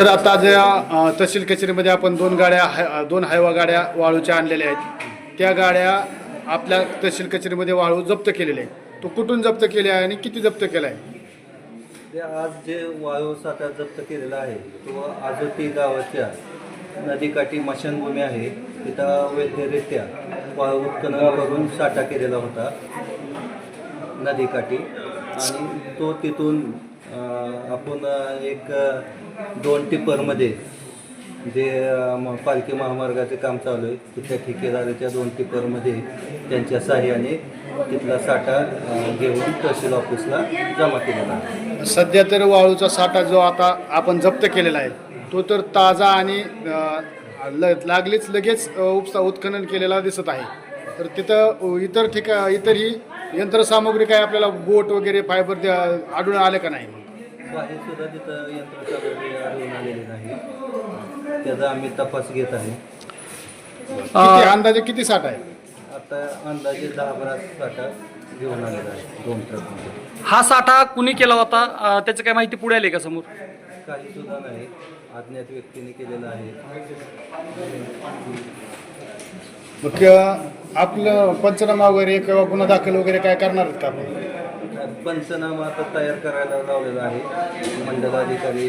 तर आता ज्या तहसील कचेरीमध्ये आपण दोन गाड्या हाय- दोन हायवा गाड्या वाळूच्या आणलेल्या आहेत. त्या गाड्या आपल्या तहसील कचेरीमध्ये वाळू जप्त केलेले आहे तो कुठून जप्त केले आहे आणि किती जप्त केला आहे ते आज जे वाळू साठा जप्त केलेला आहे तो आजोती गावाच्या नदीकाठी मशानभूमी आहे. तिथं वैद्यरित्या वाळू उत्खनन करून साठा केलेला होता नदीकाठी. आणि तो तिथून आपण एक दोन टिपरमध्ये जे पालखी महामार्गाचे काम चालू आहे तिथल्या ठेकेदाराच्या दोन टिपरमध्ये त्यांच्या सहाय्याने तिथला साठा घेऊन तहसील ऑफिसला जमा केलेला आहे. सध्या तर वाळूचा साठा जो आता आपण जप्त केलेला आहे तो तर ताजा आणि ल लागलीच लगेच उपसा उत्खनन केलेला दिसत आहे. तर तिथं इतर ठिका इतरही यंत्रसामुग्री काय आपल्याला बोट वगैरे फायबर द्या आढळून आले का नाही? काही सुद्धा तिथं यंत्रसामग्री आढळून आलेली नाही त्याचा आम्ही तपास घेत आहे. किती अंदाजे किती साठा आहे? आता अंदाजे दहा बारा साठा घेऊन आलेला आहे दोन ट्रकमध्ये हा साठा कुणी केला होता? अ, त्याची काय माहिती पुढे आली का समोर? काही सुद्धा नाही. अज्ञात व्यक्तीने केलेलं आहे. मग अ, आपलं पंचनामा वगैरे किंवा गुन्हा दाखल वगैरे काय करणार आहेत का आपण? पंचनामा आता तयार करायला लावलेला आहे. मंडल अधिकारी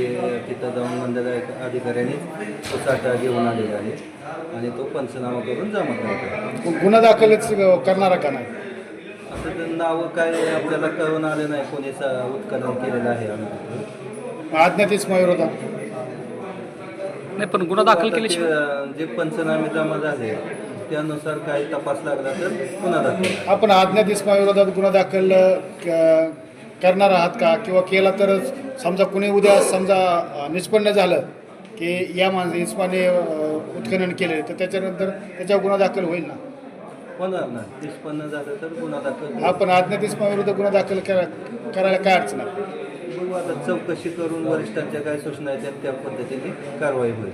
तिथं जाऊन मंडल अधिकाऱ्यांनी तो साठा घेऊन आलेला आहे आणि तो पंचनामा करून जमा. गु- गुन्हा दाखलच अ, करणारा का नाही? असं ते नावं काय आपल्याला कळून आले नाही कोणी स- उत्खनन केलेलं आहे आम्ही अज्ञात इसमा विरोधात नाही पण गुन्हा दाखल केल्याशिवाय अं, जे पंचनामे जमा झाले त्यानुसार काही तपास लागला तर पुन्हा दाखल आपण अज्ञात इसमा विरोधात गुन्हा दाखल क- करणार आहात का? किंवा केला तर समजा कुणी उद्या समजा अ, निष्पन्न झालं की या माणसं इस्माने अ, उत्खनन केले तर त्याच्यानंतर त्याच्यावर गुन्हा दाखल होईल ना? होणार ना. निष्पन्न झालं तर गुन्हा दाखल आपण अज्ञात इसमा विरुद्ध गुन्हा दाखल करा करायला काय अडचण आहे? बघू आता चौकशी करून वरिष्ठांच्या काय सूचना आहेत त्या पद्धतीने कारवाई होईल.